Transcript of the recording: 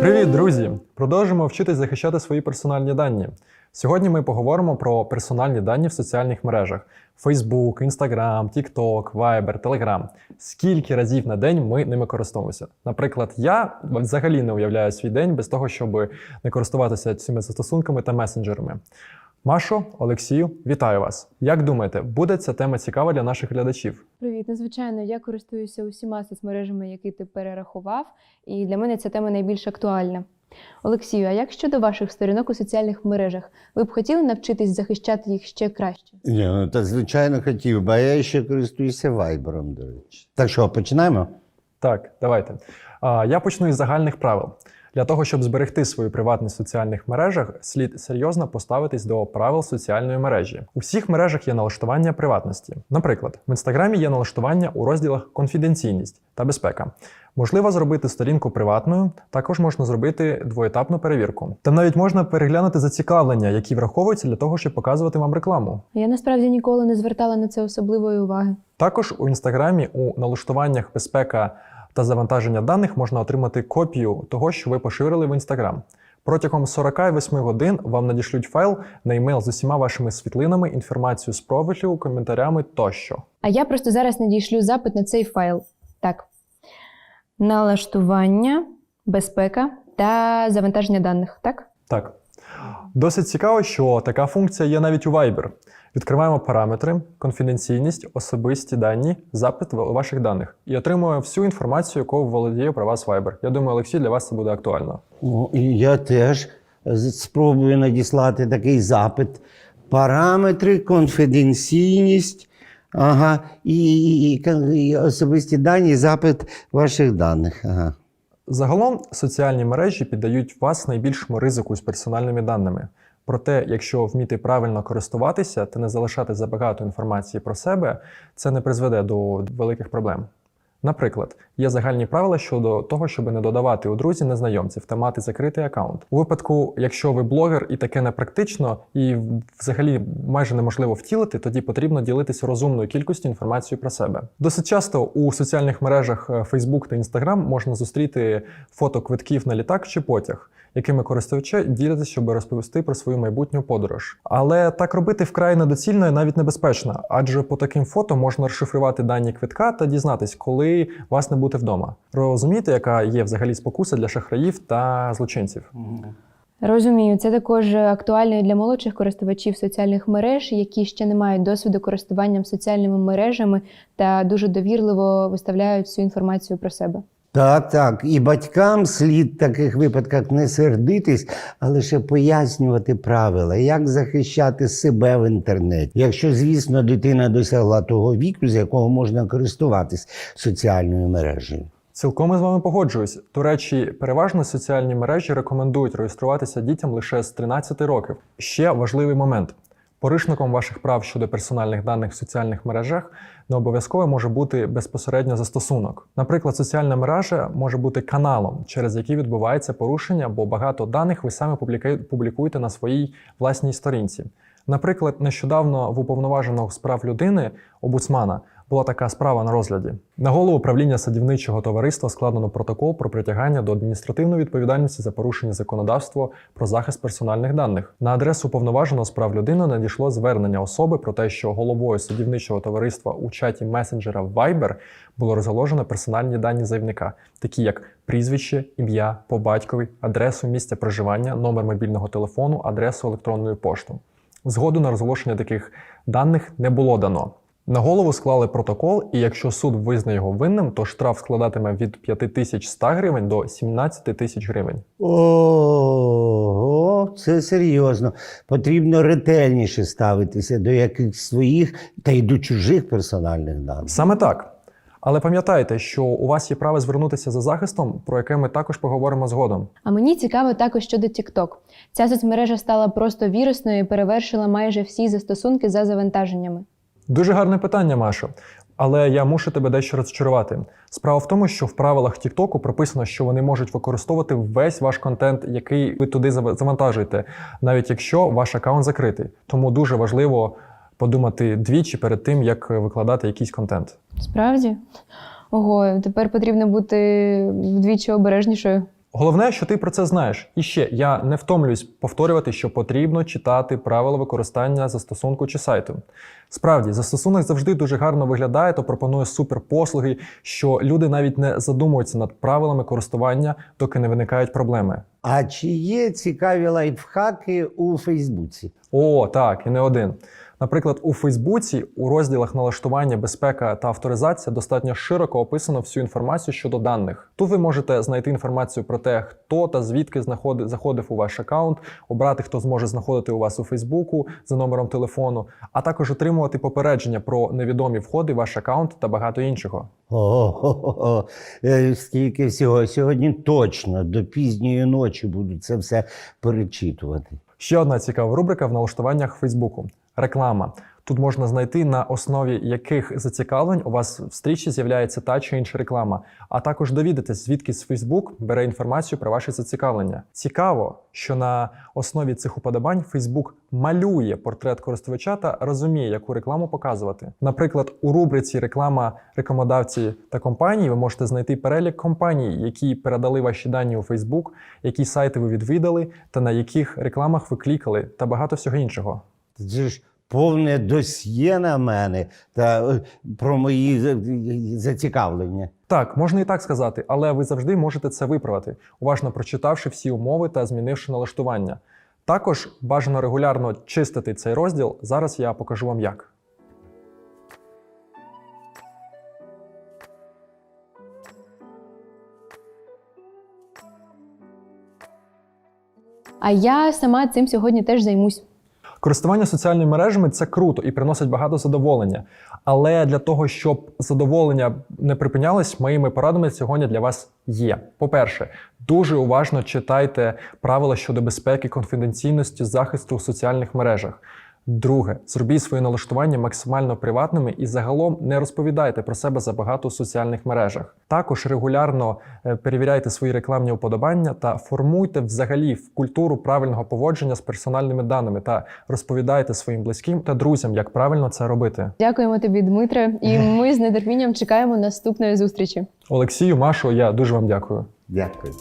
Привіт, друзі! Продовжимо вчитись захищати свої персональні дані. Сьогодні ми поговоримо про персональні дані в соціальних мережах: Facebook, Instagram, TikTok, Viber, Telegram. Скільки разів на день ми ними користуємося? Наприклад, я взагалі не уявляю свій день без того, щоб не користуватися цими застосунками та месенджерами. Машо, Олексію, вітаю вас! Як думаєте, буде ця тема цікава для наших глядачів? Привіт, ну звичайно, я користуюся усіма соцмережами, які ти перерахував, і для мене ця тема найбільш актуальна. Олексію, а як щодо ваших сторінок у соціальних мережах? Ви б хотіли навчитись захищати їх ще краще? Ні, ну та звичайно хотів, бо я ще користуюся вайбером, до речі. Так що, починаємо? Так, давайте. А, Я почну із загальних правил. Для того, щоб зберегти свою приватність в соціальних мережах, слід серйозно поставитись до правил соціальної мережі. У всіх мережах є налаштування приватності. Наприклад, в інстаграмі є налаштування у розділах конфіденційність та безпека. Можливо зробити сторінку приватною, також можна зробити двоетапну перевірку. Там навіть можна переглянути зацікавлення, які враховуються для того, щоб показувати вам рекламу. Я насправді ніколи не звертала на це особливої уваги. Також у інстаграмі у налаштуваннях безпека та завантаження даних можна отримати копію того, що ви поширили в інстаграм. Протягом 48 годин вам надішлють файл на емейл з усіма вашими світлинами, інформацією з профілю, коментарями тощо. А я просто зараз надійшлю запит на цей файл. Так. Налаштування, безпека та завантаження даних, так? Так. Досить цікаво, що така функція є навіть у Viber. Відкриваємо параметри, конфіденційність, особисті дані, запит ваших даних і отримуємо всю інформацію, яку володіє про вас Viber. Я думаю, Олексій, для вас це буде актуально. Я теж спробую надіслати такий запит. Параметри, конфіденційність, ага, і, і, і особисті дані, запит ваших даних. Ага. Загалом соціальні мережі піддають вас найбільшому ризику з персональними даними. Проте, якщо вміти правильно користуватися та не залишати забагато інформації про себе, це не призведе до великих проблем. Наприклад, є загальні правила щодо того, щоб не додавати у друзі незнайомців та мати закритий аккаунт. У випадку, якщо ви блогер і таке непрактично і взагалі майже неможливо втілити, тоді потрібно ділитися розумною кількістю інформації про себе. Досить часто у соціальних мережах е, Facebook та Instagram можна зустріти фото квитків на літак чи потяг, якими користувачі діляться, щоб розповісти про свою майбутню подорож. Але так робити вкрай недоцільно і навіть небезпечно, адже по таким фото можна розшифрувати дані квитка та дізнатись, коли вас не бути вдома. Розумієте, яка є взагалі спокуса для шахраїв та злочинців? Розумію, це також актуально для молодших користувачів соціальних мереж, які ще не мають досвіду користуванням соціальними мережами та дуже довірливо виставляють всю інформацію про себе. Так, так. І батькам слід в таких випадках не сердитись, а лише пояснювати правила, як захищати себе в інтернеті. Якщо, звісно, дитина досягла того віку, з якого можна користуватись соціальною мережею. Цілком із вами погоджуюсь. До речі, переважно соціальні мережі рекомендують реєструватися дітям лише з 13 років. Ще важливий момент. Порушником ваших прав щодо персональних даних в соціальних мережах не обов'язково може бути безпосередньо застосунок. Наприклад, соціальна мережа може бути каналом, через який відбувається порушення, бо багато даних ви публіка- публікуєте на своїй власній сторінці. Наприклад, нещодавно в уповноваженого з прав людини омбудсмана була така справа на розгляді. На голову управління садівничого товариства складено протокол про притягання до адміністративної відповідальності за порушення законодавства про захист персональних даних. На адресу уповноваженого з прав людини надійшло звернення особи про те, що головою садівничого товариства у чаті месенджера Viber було розголожено персональні дані заявника, такі як прізвище, ім'я, по батькові, адресу місця проживання, номер мобільного телефону, адресу електронної пошти. Згоду на розголошення таких даних не було дано. На голову склали протокол, і якщо суд визнає його винним, то штраф складатиме від 5100 гривень до 17 тисяч гривень. Ого, це серйозно. Потрібно ретельніше ставитися до яких своїх та й до чужих персональних даних. Саме так. Але пам'ятайте, що у вас є право звернутися за захистом, про яке ми також поговоримо згодом. А мені цікаво також щодо TikTok. Ця соцмережа стала просто вірусною і перевершила майже всі застосунки за завантаженнями. Дуже гарне питання, Машо. Але я мушу тебе дещо розчарувати. Справа в тому, що в правилах TikTok прописано, що вони можуть використовувати весь ваш контент, який ви туди завантажуєте, навіть якщо ваш аккаунт закритий. Тому дуже важливо подумати двічі перед тим, як викладати якийсь контент. Справді? Ого, тепер потрібно бути вдвічі обережнішою. Головне, що ти про це знаєш. І ще я не втомлююсь повторювати, що потрібно читати правила використання застосунку чи сайту. Справді, застосунок завжди дуже гарно виглядає та пропонує суперпослуги, що люди навіть не задумуються над правилами користування, доки не виникають проблеми. А чи є цікаві лайфхаки у Фейсбуці? О, так, і не один. Наприклад, у Фейсбуці у розділах налаштування, безпека та авторизація достатньо широко описано всю інформацію щодо даних. Тут ви можете знайти інформацію про те, хто та звідки знаходи- заходив у ваш аккаунт, обрати, хто зможе знаходити у вас у Фейсбуку за номером телефону, а також отримувати попередження про невідомі входи в ваш аккаунт та багато іншого. О, е, скільки всього. Сьогодні точно до пізньої ночі буду це все перечитувати. Ще одна цікава рубрика в налаштуваннях Фейсбуку реклама. Тут можна знайти на основі яких зацікавлень у вас в стрічці з'являється та чи інша реклама, а також довідатись, звідки з Facebook бере інформацію про ваші зацікавлення. Цікаво, що на основі цих уподобань Facebook малює портрет користувача та розуміє, яку рекламу показувати. Наприклад, у рубриці реклама рекомендації та компанії ви можете знайти перелік компаній, які передали ваші дані у Facebook, які сайти ви відвідали, та на яких рекламах ви клікали, та багато всього іншого. Ж повне досьє на мене та е, про мої зацікавлення. Так, можна і так сказати, але ви завжди можете це виправити, уважно прочитавши всі умови та змінивши налаштування. Також бажано регулярно чистити цей розділ. Зараз я покажу вам як. А я сама цим сьогодні теж займусь. Користування соціальними мережами це круто і приносить багато задоволення. Але для того, щоб задоволення не припинялось, моїми порадами сьогодні для вас є. По-перше, дуже уважно читайте правила щодо безпеки, конфіденційності, захисту у соціальних мережах. Друге, зробіть свої налаштування максимально приватними і загалом не розповідайте про себе забагато у соціальних мережах. Також регулярно е, перевіряйте свої рекламні уподобання та формуйте взагалі в культуру правильного поводження з персональними даними та розповідайте своїм близьким та друзям, як правильно це робити. Дякуємо тобі, Дмитре, і ми з нетерпінням чекаємо наступної зустрічі. Олексію, Машу, я дуже вам дякую. Дякую.